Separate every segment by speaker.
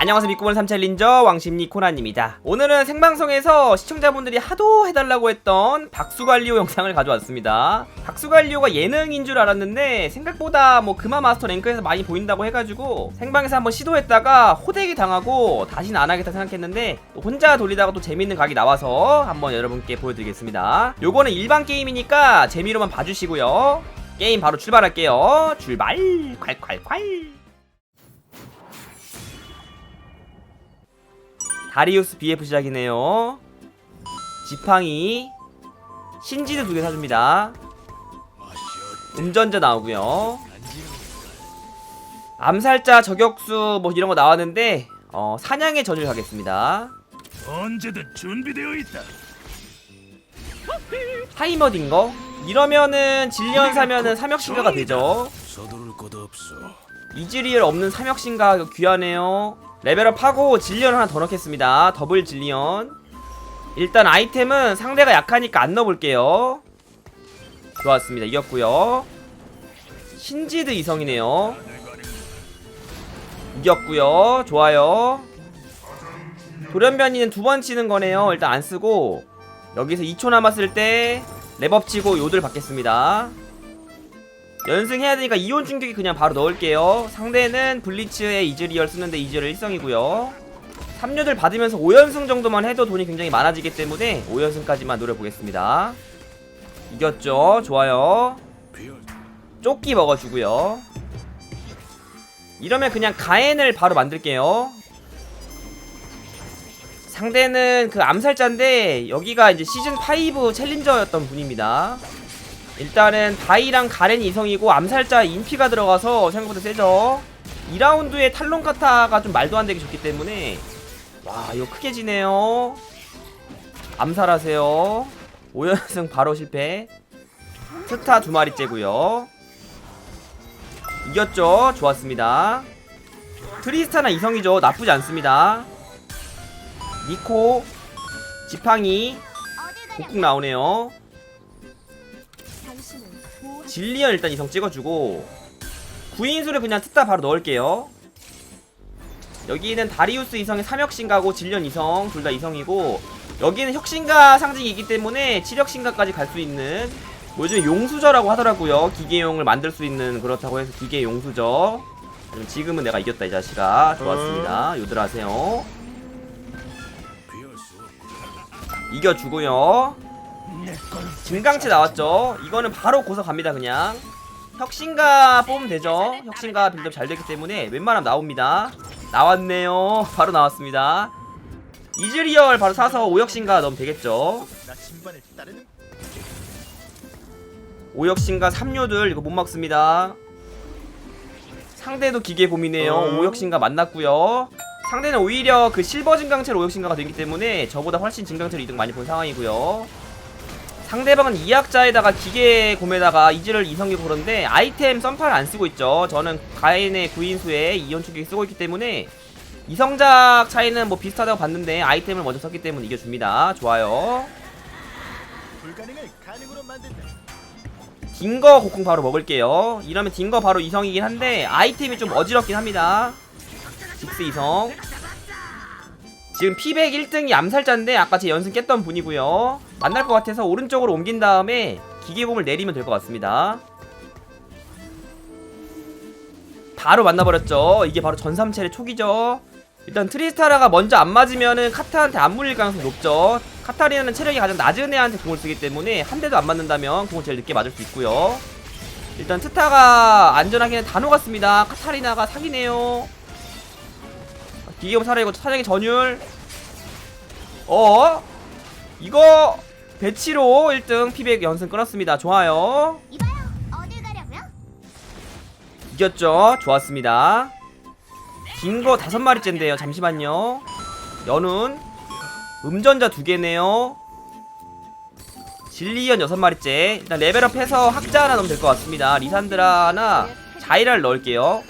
Speaker 1: 안녕하세요. 믿고본 삼찰린저 왕십리 코난입니다. 오늘은 생방송에서 시청자분들이 하도 해달라고 했던 박수관리오 영상을 가져왔습니다. 박수관리오가 예능인 줄 알았는데 생각보다 뭐 금화 마스터 랭크에서 많이 보인다고 해가지고 생방에서 한번 시도했다가 호되게 당하고 다시는 안 하겠다 생각했는데 또 혼자 돌리다가 또 재밌는 각이 나와서 한번 여러분께 보여드리겠습니다. 요거는 일반 게임이니까 재미로만 봐주시고요. 게임 바로 출발할게요. 출발! 콸콸콸 다리우스 BF 시작이네요. 지팡이 신지드 두개 사줍니다. 운전자 나오고요. 암살자 저격수 뭐 이런 거 나왔는데 어, 사냥의 전을 가겠습니다.
Speaker 2: 언제든 준비되어 있다.
Speaker 1: 타이머딘 거 이러면은 질리언 사면은 삼역신가가 되죠. 이즈리얼 없는 삼역신가 귀하네요 레벨업하고 질리언 하나 더 넣겠습니다. 더블 질리언. 일단 아이템은 상대가 약하니까 안 넣어볼게요. 좋았습니다. 이겼고요. 신지드 이성이네요. 이겼고요. 좋아요. 돌연변이는 두 번 치는 거네요. 일단 안 쓰고 여기서 2초 남았을 때 랩업 치고 요들 받겠습니다 연승해야 되니까 이온 충격이 그냥 바로 넣을게요. 상대는 블리츠의 이즈리얼 쓰는데 이즈리얼 1성이고요. 3류들 받으면서 5연승 정도만 해도 돈이 굉장히 많아지기 때문에 5연승까지만 노려보겠습니다. 이겼죠? 좋아요. 조끼 먹어주고요. 이러면 그냥 가엔을 바로 만들게요. 상대는 그 암살자인데 여기가 이제 시즌 5 챌린저였던 분입니다. 일단은 바이랑 가렌 이성이고 암살자 인피가 들어가서 생각보다 세죠. 2라운드에 탈론 카타가 좀 말도 안 되게 좋기 때문에. 와 이거 크게 지네요. 암살하세요. 5연승 바로 실패. 스타 두 마리째고요. 이겼죠? 좋았습니다. 트리스타나 이성이죠. 나쁘지 않습니다. 니코 지팡이 곡국 나오네요 질리언 일단 이성 찍어주고 구인수를 그냥 특다 바로 넣을게요. 여기는 다리우스 이성의 3혁신가고 질리언 이성 둘 다 이성이고 여기는 혁신가 상징이기 때문에 7혁신가까지 갈 수 있는 뭐 요즘 용수저라고 하더라고요. 기계용을 만들 수 있는 그렇다고 해서 기계 용수저. 지금은 내가 이겼다 이 자식아. 좋았습니다. 요들 하세요. 이겨주고요 증강체 나왔죠. 이거는 바로 고서 갑니다 그냥. 혁신가 뽑으면 되죠. 혁신가 빌드업 잘 되기 때문에 웬만하면 나옵니다. 나왔네요. 바로 나왔습니다. 이즈리얼 바로 사서 오혁신가 넣으면 되겠죠. 오혁신가 3료들 이거 못 막습니다. 상대도 기계 봄이네요. 오혁신가 만났고요. 상대는 오히려 그 실버 증강체로 오혁신가가 되기 때문에 저보다 훨씬 증강체로 이득 많이 본 상황이고요 상대방은 이학자에다가 기계 곰에다가 이즈를 이성기고 그런데 아이템 썬파를 안 쓰고 있죠. 저는 가인의 구인수에 이온 충격이 쓰고 있기 때문에 이성작 차이는 뭐 비슷하다고 봤는데 아이템을 먼저 썼기 때문에 이겨줍니다. 좋아요. 딩거 곡궁 바로 먹을게요. 이러면 딩거 바로 이성이긴 한데 아이템이 좀 어지럽긴 합니다. 직스 이성. 지금 피백 1등이 암살자인데 아까 제 연승 깼던 분이고요. 만날 것 같아서 오른쪽으로 옮긴 다음에 기계bom을 내리면 될 것 같습니다. 바로 만나버렸죠. 이게 바로 전삼체의 촉이죠. 일단 트리스타라가 먼저 안 맞으면은 카타한테 안 물릴 가능성이 높죠. 카타리나는 체력이 가장 낮은 애한테 공을 쓰기 때문에 한 대도 안 맞는다면 공을 제일 늦게 맞을 수 있고요. 일단 트타가 안전하게는 다 녹았습니다. 카타리나가 사기네요. 기계bom 살아있고 사장의 전율. 어? 이거 배치로 1등 피백 연승 끊었습니다. 좋아요. 이겼죠? 좋았습니다. 긴 거 다섯 마리째인데요. 잠시만요. 연운 음전자 두 개네요. 진리연 여섯 마리째. 일단 레벨업 해서 학자 하나 넣으면 될 것 같습니다. 리산드라 하나, 자이랄 넣을게요.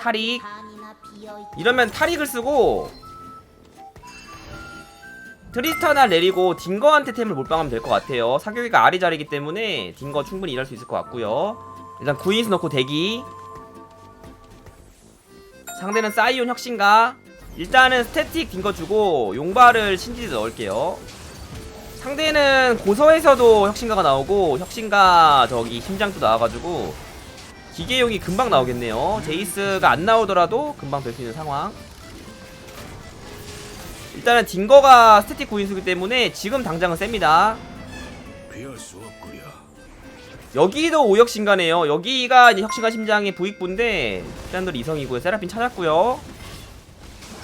Speaker 1: 탈익. 이러면 탈익을 쓰고 트리스타나 내리고 딩거한테 템을 몰빵하면 될 것 같아요. 사격이가 아리 자리기 때문에 딩거 충분히 일할 수 있을 것 같고요. 일단 구인수 넣고 대기 상대는 사이온 혁신가 일단은 스태틱 딘거 주고 용발을 신지드 넣을게요 상대는 고서에서도 혁신가가 나오고 혁신가 저기 심장도 나와가지고 기계용이 금방 나오겠네요 제이스가 안 나오더라도 금방 될 수 있는 상황 일단은 딩거가 스태틱 구인수기 때문에 지금 당장은 셉니다. 여기도 오혁신가네요. 여기가 이제 혁신가 심장의 부익부인데 일단들 이성이고요. 세라핀 찾았고요.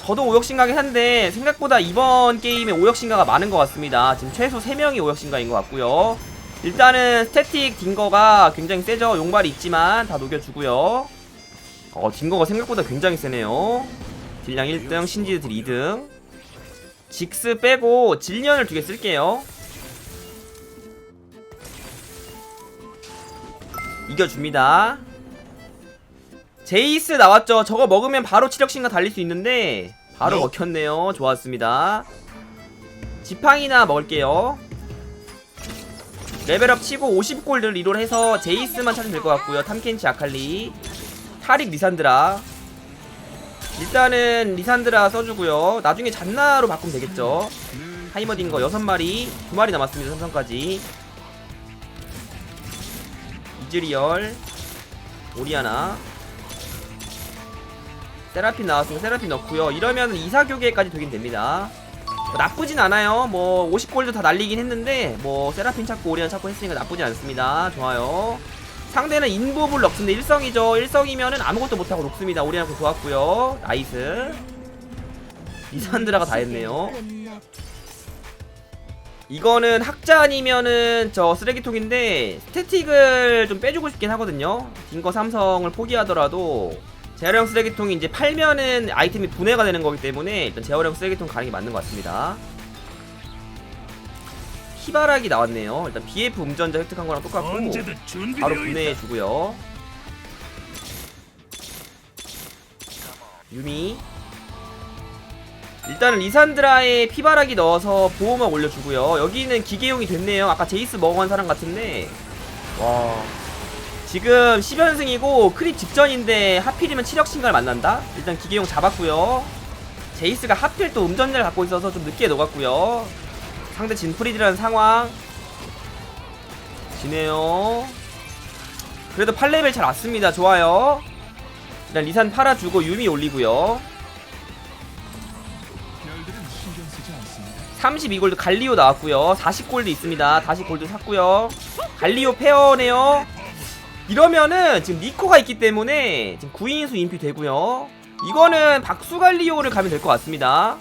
Speaker 1: 저도 오혁신가긴 한데 생각보다 이번 게임에 오혁신가가 많은 것 같습니다. 지금 최소 3명이 오혁신가인 것 같고요. 일단은 스태틱 딩거가 굉장히 세죠. 용발이 있지만 다 녹여주고요. 어, 딩거가 생각보다 굉장히 세네요. 딜량 1등, 신지드 딜 2등. 직스 빼고 질련을 두 개 쓸게요. 이겨줍니다. 제이스 나왔죠. 저거 먹으면 바로 치력신가 달릴 수 있는데 바로
Speaker 2: 네.
Speaker 1: 먹혔네요. 좋았습니다. 지팡이나 먹을게요. 레벨업 치고 50골드 리롤 해서 제이스만 찾으면 될 것 같고요. 탐켄치 아칼리 타릭 리산드라 일단은 리산드라 써주고요. 나중에 잔나로 바꾸면 되겠죠. 하이머딘 거 6마리 2마리 남았습니다. 삼성까지 이즈리얼 오리아나 세라핀 나왔으면 세라핀 넣고요 이러면 이사교계까지 되긴 됩니다 뭐 나쁘진 않아요. 뭐 50골드 다 날리긴 했는데 뭐 세라핀 찾고 오리아나 찾고 했으니까 나쁘지 않습니다. 좋아요. 상대는 인보블 럭스인데 1성이죠. 1성이면은 아무것도 못하고 녹습니다. 오리아나 좋았고요. 나이스. 리산드라가 다 했네요. 이거는 학자 아니면은 저 쓰레기통인데 스태틱을 좀 빼주고 싶긴 하거든요. 딩거 삼성을 포기하더라도 제어령 쓰레기통이 이제 팔면은 아이템이 분해가 되는 거기 때문에 일단 제어령 쓰레기통 가는 게 맞는 것 같습니다. 희바락이 나왔네요. 일단 BF 음전자 획득한 거랑 똑같고 바로
Speaker 2: 있다.
Speaker 1: 분해해 주고요. 유미 일단은 리산드라에 피바라기 넣어서 보호막 올려주고요. 여기는 기계용이 됐네요. 아까 제이스 먹어간 사람 같은데 와 지금 10연승이고 크립 직전인데 하필이면 치력신가를 만난다? 일단 기계용 잡았고요. 제이스가 하필 또 음전자를 갖고 있어서 좀 늦게 녹았고요. 상대 진프리드라는 상황 지네요. 그래도 8레벨 잘 왔습니다. 좋아요. 일단 리산 팔아주고 유미 올리고요. 32골드 갈리오 나왔고요. 40골드 있습니다. 다시 골드 샀고요. 갈리오 페어네요. 이러면은 지금 니코가 있기 때문에 지금 9인수 인피 되고요. 이거는 박수 갈리오를 가면 될 것 같습니다.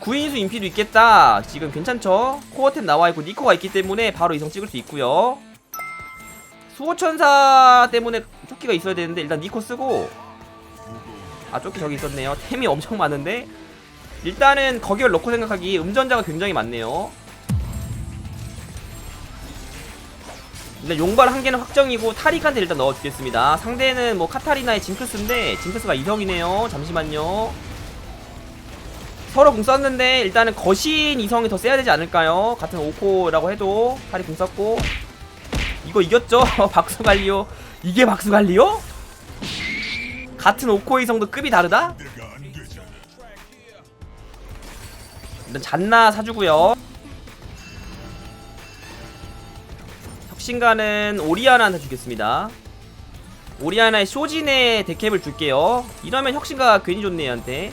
Speaker 1: 9인수 인피도 있겠다. 지금 괜찮죠? 코어템 나와 있고 니코가 있기 때문에 바로 이성 찍을 수 있고요. 수호천사 때문에 조끼가 있어야 되는데 일단 니코 쓰고 아 조끼 저기 있었네요. 템이 엄청 많은데 일단은 거기를 넣고 생각하기 음전자가 굉장히 많네요. 일단 용발 한 개는 확정이고 타릭한테 일단 넣어주겠습니다. 상대는 뭐 카타리나의 징크스인데 징크스가 이성이네요. 잠시만요. 서로 궁 썼는데 일단은 거신 이성이 더 세야 되지 않을까요? 같은 오코라고 해도 타릭 궁 썼고 이거 이겼죠? 박수갈리오 이게 박수갈리오? 같은 오코 이성도 급이 다르다? 일단 잔나 사주고요. 혁신가는 오리아나한테 주겠습니다. 오리아나의 쇼진의 데캡을 줄게요. 이러면 혁신가가 괜히 좋네 얘한테.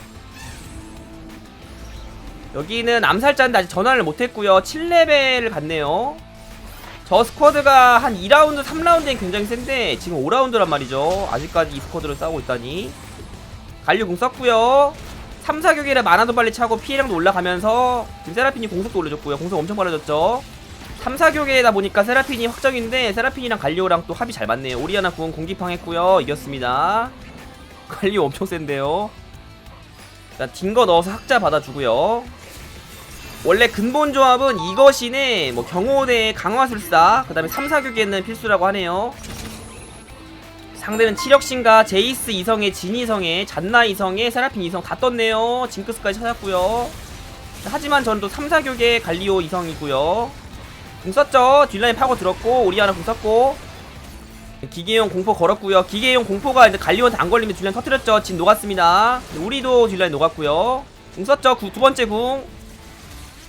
Speaker 1: 여기는 암살자인데 아직 전환을 못했고요. 7레벨을 갔네요. 저 스쿼드가 한 2라운드, 3라운드엔 굉장히 센데 지금 5라운드란 말이죠. 아직까지 이 스쿼드를 싸우고 있다니. 갈류 궁 썼고요. 3, 4교기를 만화도 빨리 차고 피해량도 올라가면서 지금 세라핀이 공속도 올려줬고요. 공속 엄청 빨라졌죠. 3, 4교계다 보니까 세라핀이 확정인데 세라핀이랑 갈리오랑 또 합이 잘 맞네요. 오리아나 구원 공기팡 했고요. 이겼습니다. 갈리오 엄청 센데요. 일단 딩거 넣어서 학자 받아주고요. 원래 근본 조합은 이것이네 뭐 경호대 강화술사 그 다음에 3, 4교계는 필수라고 하네요. 상대는 치력신가 제이스 이성에 진 이성에 잔나 이성에 세라핀 이성 다 떴네요. 징크스까지 찾았고요. 하지만 저는 또 3, 4교계 갈리오 이성이고요. 궁 썼죠. 뒷라인 파고 들었고 오리아나 궁 썼고. 기계용 공포 걸었고요. 기계용 공포가 이제 갈리오한테 안 걸리면 딜라인 터뜨렸죠. 진 녹았습니다. 우리도 딜라인 녹았고요. 궁 썼죠? 구- 두 번째 궁.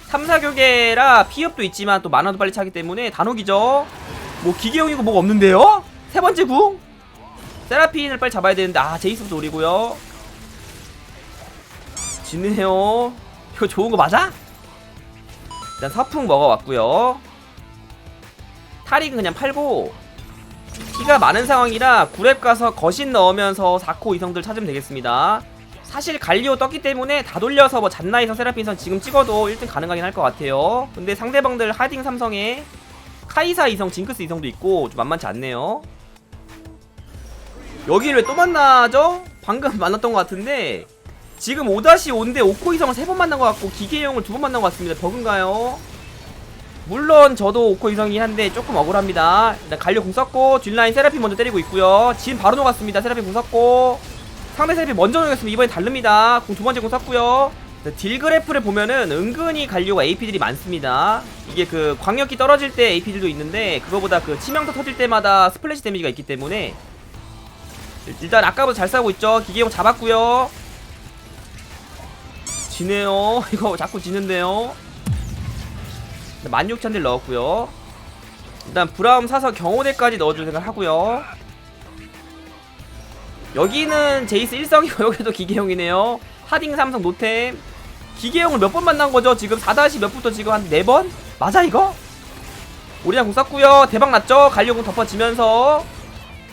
Speaker 1: 3, 4교계라 피업도 있지만 또 만화도 빨리 차기 때문에 단옥이죠. 뭐 기계용이고 뭐가 없는데요? 세 번째 궁? 세라핀을 빨리 잡아야 되는데 아 제이스부터 노리고요. 지네요. 이거 좋은 거 맞아? 일단 서풍 먹어왔고요 탈익은 그냥 팔고 피가 많은 상황이라 구랩 가서 거신 넣으면서 4코 이성들 찾으면 되겠습니다 사실 갈리오 떴기 때문에 다 돌려서 뭐 잔나이성 세라핀선 지금 찍어도 1등 가능하긴 할 것 같아요 근데 상대방들 하딩 삼성에 카이사 이성 징크스 이성도 있고 좀 만만치 않네요 여기를 왜 또 만나죠? 방금 만났던 것 같은데 지금 5-5인데 오코 이성을 3번 만난 것 같고 기계용을 2번 만난 것 같습니다 버그인가요? 물론 저도 오코 이성이긴 한데 조금 억울합니다. 일단 갈려 궁 썼고 뒷라인 세라핀 먼저 때리고 있고요. 진 바로 녹았습니다. 세라핀 궁 썼고. 상대 세라핀 먼저 녹였습니다 이번엔 다릅니다. 궁두 번째 궁 썼고요. 딜 그래프를 보면은 은근히 갈려가 AP들이 많습니다. 이게 그 광역기 떨어질 때 AP들도 있는데 그거보다 그 치명타 터질 때마다 스플래시 데미지가 있기 때문에 일단 아까보다 잘 싸우고 있죠. 기계용 잡았고요. 지네요. 이거 자꾸 지는데요 16,000 딜 넣었고요. 일단 브라움 사서 경호대까지 넣어줄 생각 하고요. 여기는 제이스 1성이고 여기도 기계용이네요. 하딩 삼성 노템. 기계용을 몇 번 만난 거죠? 지금 4다시 몇부터 지금 한 4번? 맞아 이거? 오리랑 공 쐈고요. 대박 났죠? 갈려공 덮어지면서.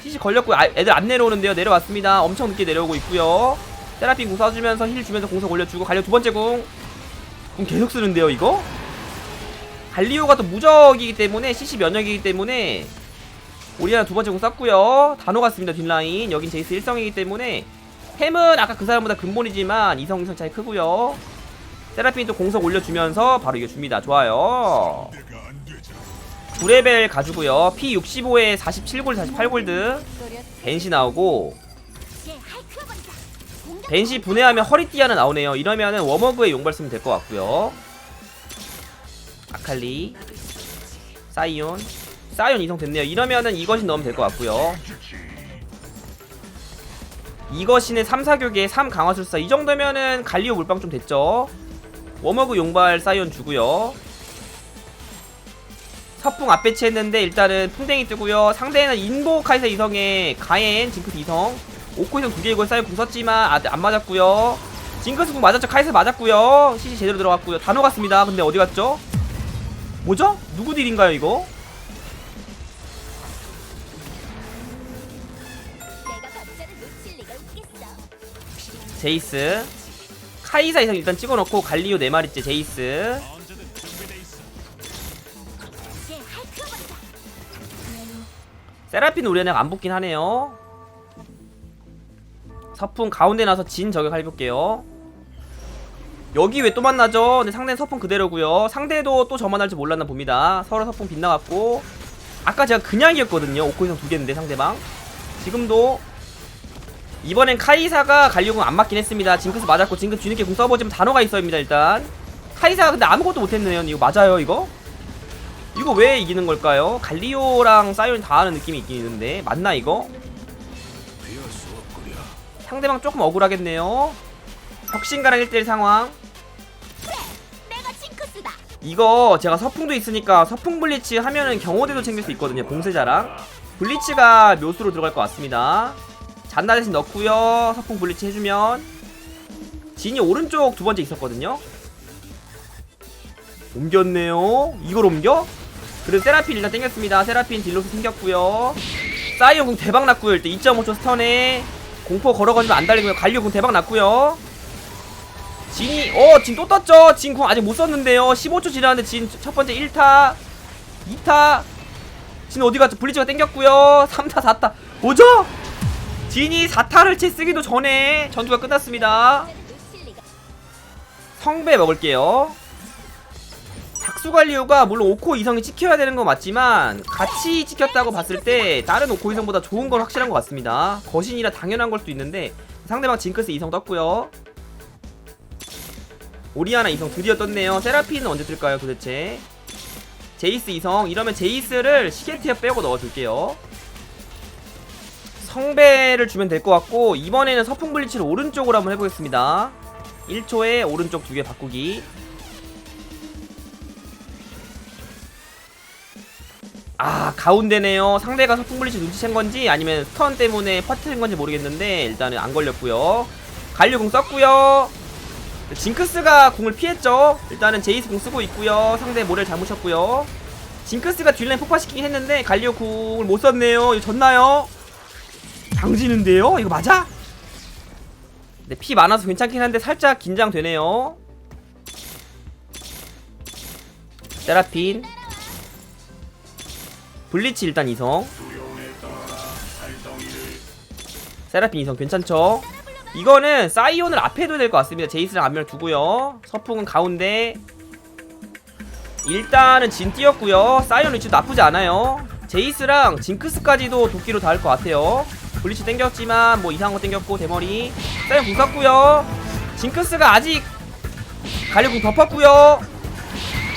Speaker 1: CC 걸렸고요. 아, 애들 안 내려오는데요. 내려왔습니다. 엄청 늦게 내려오고 있고요. 세라핀 궁 쏴주면서 힐 주면서 공석 올려주고 갈려 두 번째 궁. 궁 계속 쓰는데요 이거? 갈리오가 또 무적이기 때문에 CC 면역이기 때문에 오리아나 두 번째 궁 쐈고요 다 녹았습니다 뒷라인 여긴 제이스 1성이기 때문에 햄은 아까 그 사람보다 근본이지만 이성 이성 차이 크고요 세라핀 또 공석 올려주면서 바로 이겨줍니다 좋아요 9레벨 가지고요 P65에 47골드 48골드 벤시 나오고. 벤시 분해하면 허리띠 하나 나오네요. 이러면은 워머그의 용발 쓰면 될 것 같고요. 아칼리, 사이온, 사이온 이성 됐네요. 이러면은 이것이 넣으면 될 것 같고요. 이것이는 3, 4교계 3 강화술사 이 정도면은 갈리오 물방 좀 됐죠. 워머그 용발 사이온 주고요. 서풍 앞 배치 했는데 일단은 풍뎅이 뜨고요. 상대는 인보 카이사 이성의 가엔 징크스 이성 오코 이성 두개 이걸 사이온 궁 썼지만 아, 안 맞았고요. 징크스 궁 맞았죠. 카이사 맞았고요. CC 제대로 들어갔고요. 다 녹았습니다. 근데 어디 갔죠? 뭐죠? 누구 딜인가요 이거? 제이스 카이사 이상 일단 찍어놓고 갈리오 4마리째 제이스. 세라핀 우리한테 안 붙긴 하네요 서풍 가운데 나서 진 저격 해볼게요 여기 왜 또 만나죠? 근데 상대는 서풍 그대로고요 상대도 또 저만 할지 몰랐나 봅니다 서로 서풍 빗나갔고 아까 제가 그냥 이겼거든요 오코이성 두 개인데 상대방 지금도 이번엔 카이사가 갈려공 안 맞긴 했습니다 징크스 맞았고 징크스 뒤늦게 공 써보지만 단어가 있어야입니다 일단 카이사가 근데 아무것도 못했네요 이거 맞아요 이거? 이거 왜 이기는 걸까요? 갈리오랑 사이온이 다 하는 느낌이 있긴 있는데 맞나 이거? 상대방 조금 억울하겠네요 혁신가랑 1대1 상황. 이거 제가 서풍도 있으니까 서풍 블리츠 하면은 경호대도 챙길 수 있거든요 봉쇄자랑. 블리츠가 묘수로 들어갈 것 같습니다. 잔나 대신 넣고요. 서풍 블리츠 해주면. 진이 오른쪽 두 번째 있었거든요. 옮겼네요. 이걸 옮겨? 그래도 세라핀 일단 땡겼습니다. 세라핀 딜로스 생겼고요. 사이언 궁 대박 났고요 일단. 2.5초 스턴에. 공포 걸어가지고 안 달리고요. 갈려 궁 대박 났고요 진이 어 진 또 떴죠? 진 궁 아직 못 썼는데요. 15초 지났는데 진 첫 번째 1타 2타. 진 어디 갔죠? 블리츠가 땡겼고요. 3타 4타. 뭐죠? 진이 4타를 채 쓰기도 전에 전투가 끝났습니다. 성배 먹을게요. 닥수관리오가 물론 5코 이성이 찍혀야 되는 건 맞지만 같이 찍혔다고 봤을 때 다른 5코 이성보다 좋은 건 확실한 것 같습니다. 거신이라 당연한 걸 수도 있는데 상대방 징크스 이성 떴고요 오리아나 이성 드디어 떴네요. 세라핀은 언제 뜰까요 도대체? 제이스 이성. 이러면 제이스를 시계티어 빼고 넣어줄게요. 성배를 주면 될 것 같고 이번에는 서풍 블리치를 오른쪽으로 한번 해보겠습니다. 1초에 오른쪽 두 개 바꾸기. 아 가운데네요. 상대가 서풍 블리치 눈치챈 건지 아니면 스턴 때문에 퍼트린 건지 모르겠는데 일단은 안 걸렸고요. 갈류궁 썼고요 징크스가 궁을 피했죠 일단은 제이스 궁 쓰고 있고요 상대 모래를 잘못 쳤고요 징크스가 뒷라인 폭파시키긴 했는데 갈리오 궁을 못 썼네요 이거 졌나요? 장지는데요? 이거 맞아? 근데 피 많아서 괜찮긴 한데 살짝 긴장되네요 세라핀 블리치 일단 이성 세라핀 이성 괜찮죠? 이거는 사이온을 앞에 둬야 될 것 같습니다. 제이스랑 앞면 두고요. 서풍은 가운데. 일단은 진 띄었고요. 사이온 위치 나쁘지 않아요. 제이스랑 징크스까지도 도끼로 닿을 것 같아요. 블리치 땡겼지만 뭐 이상한 거 땡겼고 대머리. 사이온 궁 썼고요. 징크스가 아직 가려궁 덮었고요.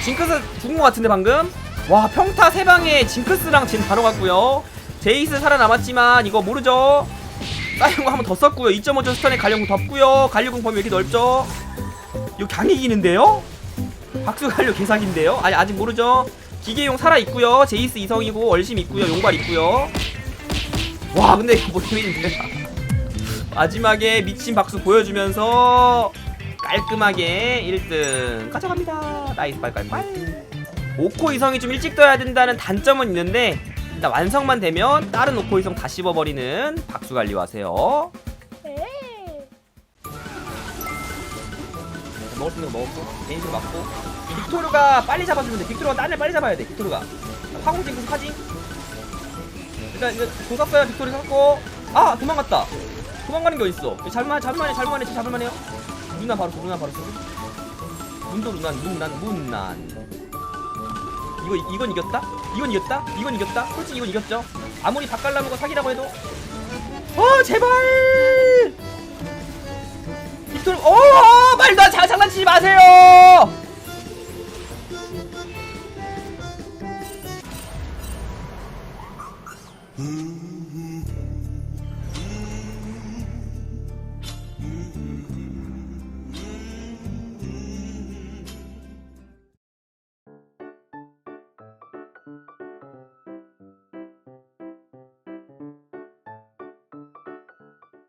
Speaker 1: 징크스 죽은 것 같은데 방금? 와 평타 세 방에 징크스랑 진 바로 갔고요. 제이스 살아남았지만 이거 모르죠 사이온 한번 더 썼고요 2.5초 스턴에 가려궁 덮고요 가려궁 범위 왜 이렇게 넓죠 이거 강이 이기는데요? 박수 갈려 개사기인데요? 아니 아직 모르죠. 기계용 살아 있고요. 제이스 이성이고 얼심 있고요. 용발 있고요. 와 근데 이거 뭐 데미지인데? 마지막에 미친 박수 보여주면서 깔끔하게 1등 가져갑니다. 나이스 빨빨빨. 오코 이성이 좀 일찍 떠야 된다는 단점은 있는데 일단 완성만 되면 다른 오코 이성 다 씹어버리는 박수 관리 하세요. 먹을 수 있는 거 먹었고 개인식 맞고. 빅토르가 빨리 잡아주면 돼. 빅토르가 딴애 빨리 잡아야 돼 빅토르가. 화공진 그 카징 일단 이거 공 샀어요 빅토르 샀고. 아 도망갔다. 도망가는 게 어딨어? 잡을만해 잡을만해 진짜 잡을만해요? 누나 바로 쏘 누나 바로 쏘. 문도 누난 문난 문난 이거 이건 이겼다? 이건 이겼다? 이건 이겼다? 솔직히 이건 이겼죠? 아무리 바깔나무가 사기라고 해도. 어 제발! 빅토르 어 말도 안 자, 장난치지 마세요!
Speaker 2: 음